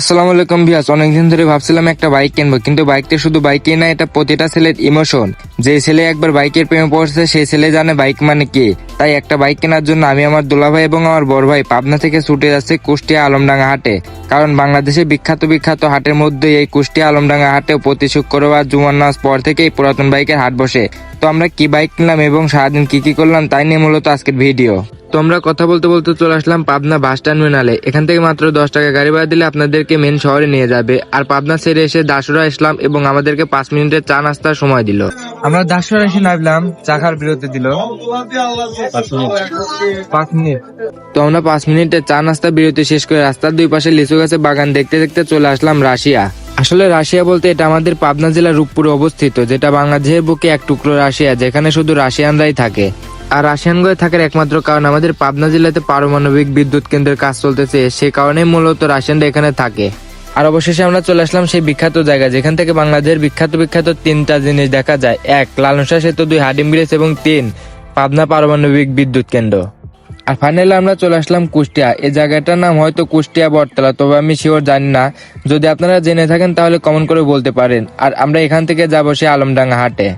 আসসালামু আলাইকুম ভিয়াস অনেকদিন ধরে ভাবছিলাম একটা বাইক কিনবো, কিন্তু বাইকটা শুধু বাইকই না, এটা প্রতিটা ছেলের ইমোশন যে ছেলে একবার বাইকের প্রেমে পড়ছে সেই ছেলে জানে বাইক মানে কি। তাই একটা বাইক কেনার জন্য আমি আমার দুলাভাই এবং আমার বড় ভাই পাবনা থেকে ছুটে যাচ্ছে কুষ্টিয়া আলমডাঙ্গা হাটে। কারণ বাংলাদেশে বিখ্যাত বিখ্যাত হাটের মধ্যে এই কুষ্টিয়া আলমডাঙ্গা হাটে প্রতি শুক্রবার জুমার নামাজ পর থেকে এই পুরাতন বাইকের হাট বসে। তো আমরা কি বাইক কিনলাম এবং সারাদিন কি কি করলাম, তাই নিয়ে মূলত আজকের ভিডিও। তো আমরা কথা বলতে বলতে চলে আসলাম পাবনা বাস টার্মিনালে। এখান থেকে মাত্র দশ টাকা গাড়ি ভাড়া দিলে আপনাদেরকে মেন শহরে নিয়ে যাবে। আর পাবনা ছেড়ে এসে দাসুরা ইসলাম এবং আমাদেরকে পাঁচ মিনিটের চা নাস্তার সময় দিল। আমরা দাসুরা এসে নামলাম চাকার বিরতি দিল। পাঁচ মিনিট। তো আমরা পাঁচ মিনিটের চা নাস্তা বিরতি শেষ করে রাস্তার দুই পাশে লিচু গাছের বাগান দেখতে দেখতে চলে আসলাম রাশিয়া। আসলে রাশিয়া বলতে এটা আমাদের পাবনা জেলার রূপপুরে অবস্থিত যেটা বাংলাদেশের বুকে এক টুকরো রাশিয়া যেখানে শুধু রাশিয়ানরাই থাকে। আর রাশিয়ানগঞ্জে থাকার একমাত্র কারণ আমাদের পাবনা জেলাতে পারমাণবিক বিদ্যুৎ কেন্দ্রের কাজ চলতেছে, সে কারণে মূলত রাশিয়ানরা এখানে থাকে। আর অবশেষে আমরা চলে আসলাম সেই বিখ্যাত জায়গা যেখান থেকে বাংলাদেশের বিখ্যাত বিখ্যাত তিনটা জিনিস দেখা যায়। এক লালনশা সেতু, দুই হাডিম ব্রিজ এবং তিন, পাবনা পারমাণবিক বিদ্যুৎ কেন্দ্র। আর ফাইনালি আমরা চলে আসলাম কুষ্টিয়া। এই জায়গাটার নাম হয়তো কুষ্টিয়া বটতলা, তবে আমি শিওর জানি না। যদি আপনারা জেনে থাকেন তাহলে কমেন্ট করে বলতে পারেন। আর আমরা এখান থেকে যাব সে আলমডাঙ্গা হাটে।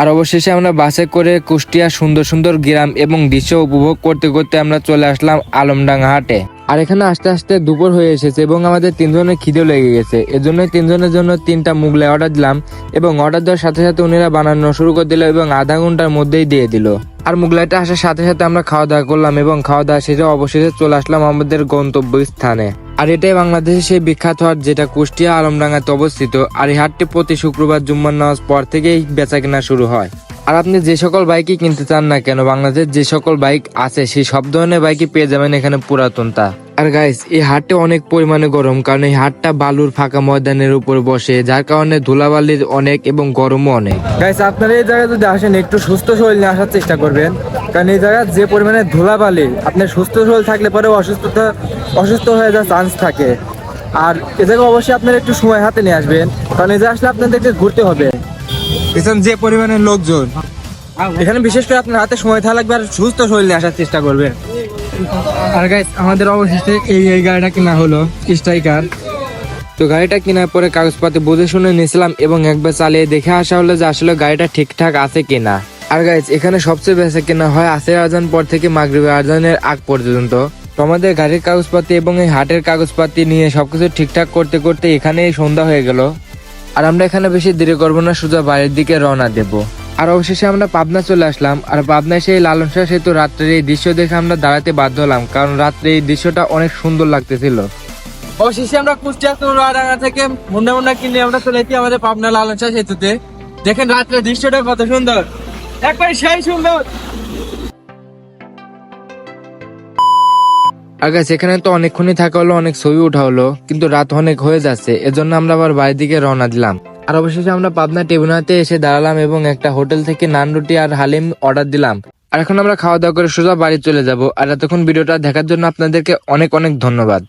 আর অবশেষে আমরা বাসে করে কুষ্টিয়া সুন্দর সুন্দর গ্রাম এবং দৃশ্য উপভোগ করতে করতে আমরা চলে আসলাম আলমডাঙ্গা হাটে। আর এখানে আস্তে আস্তে দুপুর হয়ে এসেছে এবং আমাদের তিনজনের খিদেও লেগে গেছে। এর জন্য তিনজনের জন্য তিনটা মুগলাই অর্ডার দিলাম এবং অর্ডার দেওয়ার সাথে সাথে উনিরা বানানো শুরু করে দিল এবং আধা ঘণ্টার মধ্যেই দিয়ে দিল। আর মুগলাইটা আসার সাথে সাথে আমরা খাওয়া দাওয়া করলাম এবং খাওয়া দাওয়া শেষে অবশেষে চলে আসলাম আমাদের গন্তব্য স্থানে আর এটাই বাংলাদেশের সেই বিখ্যাত হাট, যেটা কুষ্টিয়া আলমডাঙ্গাতে অবস্থিত। আর এই হাটটি প্রতি শুক্রবার জুম্মার নামাজ পর থেকেই বেচা কেনা শুরু হয়। আর আপনি যে সকল বাইকই কিনতে চান না কেন বাংলাদেশ যে সকল বাইক আছে, সেই সব ধরনের বাইকই পেয়ে যাবেন এখানে পুরাতনটা আর গাইস এই হাটটা অনেক পরিমাণে গরম কারণ এই হাটটা বালুর ফাঁকা ময়দানের উপর বসে যার কারণে ধুলাবালির অনেক এবং গরমও অনেক। গাইস আপনারা এই জায়গায় যদি আসেন একটু সুস্থ শরীর নিয়ে আসার চেষ্টা করবেন। কারণ এই জায়গায় যে পরিমাণে ধুলাবালি আপনার সুস্থ শরীর থাকলে পরে অসুস্থতা অসুস্থ হয়ে যাওয়ার চান্স থাকে। আর এ জায়গায় অবশ্যই আপনারা একটু সময় হাতে নিয়ে আসবেন কারণ এই জায়গায় আসলে আপনাদেরকে ঘুরতে হবে। এখানে যে পরিমাণে লোকজন। এখানে বিশেষ করে আপনার হাতে সময় থাকা লাগবে আর সুস্থ শরীর নিয়ে আসার চেষ্টা করবেন। আর গাইস আমাদের অবশেষে এই এই গাড়িটা কেনা হলো, স্ট্রাইকার। তো গাড়িটা কেনার পরে কাগজপাতি বুঝে শুনে নিয়েছিলাম এবং একবার চালিয়ে দেখে আসা হলো যে আসলে গাড়িটা ঠিকঠাক আছে কিনা। আর গাইস এখানে সবচেয়ে বেশি কেনা হয় আসের আজান পর থেকে মাগরিবের আজানের আগ পর্যন্ত। তো আমাদের গাড়ির কাগজপাতি এবং এই হাটের কাগজপাতি নিয়ে সবকিছু ঠিকঠাক করতে করতে এখানেই সন্ধ্যা হয়ে গেল। আর আমরা এখানে বেশি দেরি করব না, সোজা বাড়ির দিকে রওনা দেব। আর অবশেষে আমরা পাবনা চলে আসলাম। আর পাবনায় সেই লালন শাহ সেতু রাত্রের এই দৃশ্য দেখে আমরা দাঁড়াতে বাধ্য হলাম কারণ রাত্রে এই দৃশ্যটা অনেক সুন্দর লাগতেছিল। অবশেষে আমরা কুষ্টিয়া চৌরাডাঙ্গা থেকে মুন্ডা মুন্ডা কিনে আমরা চলে এসেছি আমাদের পাবনা লালন শাহ সেতুতে। দেখেন রাত্রের দৃশ্যটা কত সুন্দর। একবার সেই সুন্দর। আগে সেখানে তো অনেকক্ষণই থাকা হলো অনেক ছবি ওঠা হলো কিন্তু রাত অনেক হয়ে যাচ্ছে এজন্য আমরা আবার বাড়ির দিকে রওনা দিলাম। আর অবশেষে আমরা পাবনা টেবুনাতে এসে দাঁড়ালাম এবং একটা হোটেল থেকে নান রুটি আর হালিম অর্ডার দিলাম। আর এখন আমরা খাওয়া দাওয়া করে সোজা বাড়ি চলে যাব। আর এতক্ষণ ভিডিওটা দেখার জন্য আপনাদেরকে অনেক অনেক ধন্যবাদ।